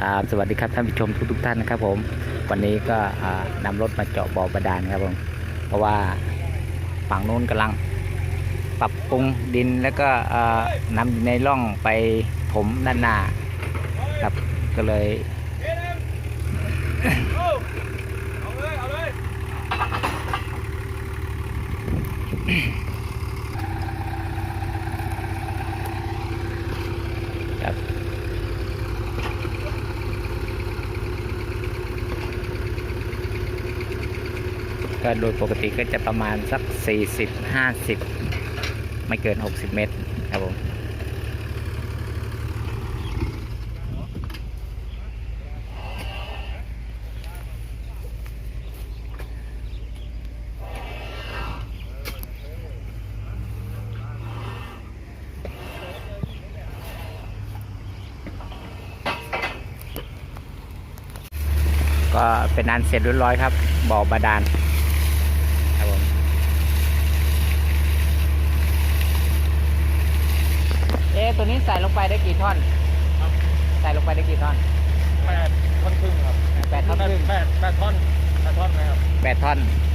ครับสวัสดีครับท่านผู้ชมทุกทุกๆท่านนะครับ ผม วันนี้ก็อ่านำรถมาเจาะบ่อบาดาลครับผมเพราะว่าฝั่งโน้นกำลังปรับปรุงดินแล้วก็อ่านำในร่องไปถมด้านหน้าครับก็เลยเอาเลยเอาเลย ก็โดยปกติก็จะประมาณสัก 40 50 ไม่เกิน 60 เมตรครับผมก็เป็นอันเสร็จเรียบร้อยครับบ่อบาดาลครับผมเอ๊ะ ตัวนี้ใส่ลงไปได้กี่ท่อนใส่ลงไปได้กี่ท่อนแปดท่อนครึ่งครับแปดท่อนครึ่งแปดแปดท่อนแปดท่อนนะครับแปดท่อนโอเค